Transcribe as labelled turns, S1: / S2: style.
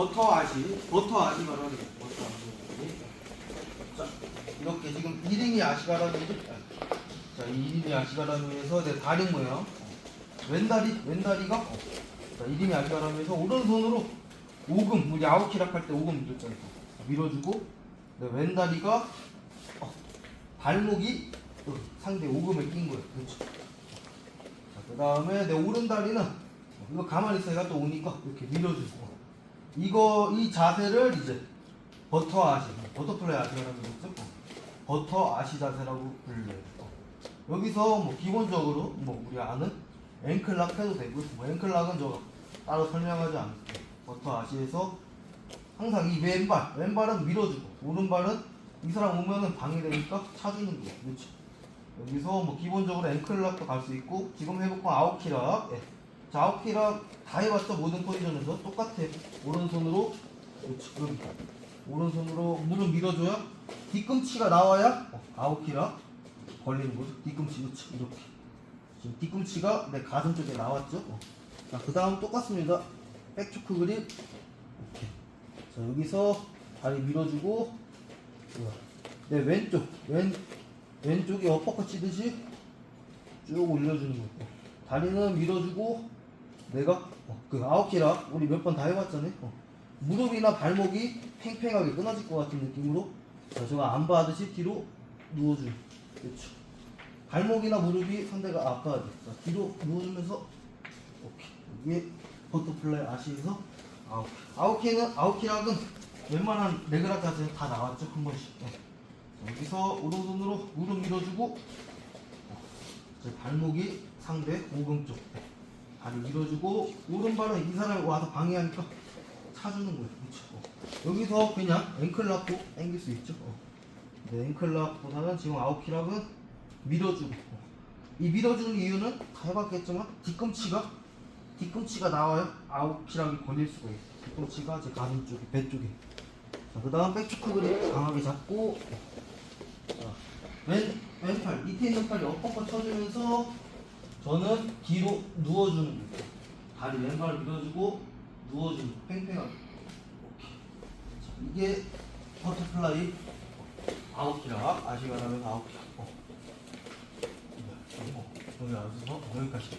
S1: 버터 아시, 버터 아시 바람이 버터 아시. 자, 이렇게 지금 1인이 아시바람이죠? 자, 1인이 아시바람에서 내 다리 모양. 왼다리, 왼다리가 어. 자, 1인이 아시바람에서 오른손으로 오금, 우리 아웃키락 할 때 오금 밀었잖아요. 밀어주고, 내 왼다리가 어, 발목이 또 상대 오금을 낀 거예요. 그렇죠. 자, 그 다음에 내 오른다리는 이거 가만히 있어 얘가 또 오니까 이렇게 밀어주고 이거 이 자세를 이제 버터 아시 버터플라이 아시라는 거죠? 버터 아시 자세라고 불려요. 어. 여기서 뭐 기본적으로 뭐 우리 아는 앵클락 해도 되고 뭐 앵클락은 저 따로 설명하지 않을게요 버터 아시에서 항상 이 왼발 왼발은 밀어주고 오른발은 이 사람 오면은 방해되니까 차주는 거예요. 그렇죠? 여기서 뭐 기본적으로 앵클락도 갈 수 있고 지금 해볼 건 아웃키락. 예. 자 아웃키락 다 해봤죠 모든 포지션에서. 똑같아. 오른손으로 그렇지 여기 오른손으로 무릎 밀어줘야 뒤꿈치가 나와야 어, 아웃키락 걸리는 거죠 뒤꿈치 그렇지 이렇게. 지금 뒤꿈치가 내 가슴 쪽에 나왔죠? 어. 자 그 다음 똑같습니다. 백초크 그립. 이렇게 자 여기서 다리 밀어주고. 내 왼쪽 왼 왼쪽에 어퍼컷 치듯이 쭉 올려주는 거. 다리는 밀어주고 내가 어, 그 아웃키라 우리 몇 번 다 해봤잖아요. 어. 무릎이나 발목이 팽팽하게 끊어질 것 같은 느낌으로 자, 저거 안 봐듯이 뒤로 누워주는. 그렇죠. 발목이나 무릎이 상대가 아파야 돼. 자, 뒤로 누워주면서 오케이. 이게 버터플라이 아시에서 아웃키. 아웃키는 아웃키락은 웬만한 자세 다 나왔죠 한 번씩. 네. 여기서 오른손으로 무릎 밀어주고 제 발목이 상대 오금 쪽 다리 밀어주고 오른발은 이 사람이 와서 방해하니까 차주는 거예요. 그렇죠 여기서 그냥 앵클락도 당길 수 있죠. 어. 네, 앵클락보다는 지금 아웃키락은 밀어주고. 어. 이 밀어주는 이유는 다 해봤겠지만 뒤꿈치가 뒤꿈치가 나와요. 아웃키락이 걸릴 수가 있어요. 뒤꿈치가 제 가슴 쪽에 배 쪽에. 자, 그 다음 백초크 그립 강하게 잡고. 자, 왼, 왼팔, 밑에 있는 팔이 엇퍼컷 쳐주면서 저는 뒤로 누워주는 거예요. 다리 왼발 밀어주고 누워주는 거, 팽팽하게. 오케이. 자, 이게 버터플라이 아웃키락 아시가라면 아웃키락. 어. 어, 여기 와서 여기까지.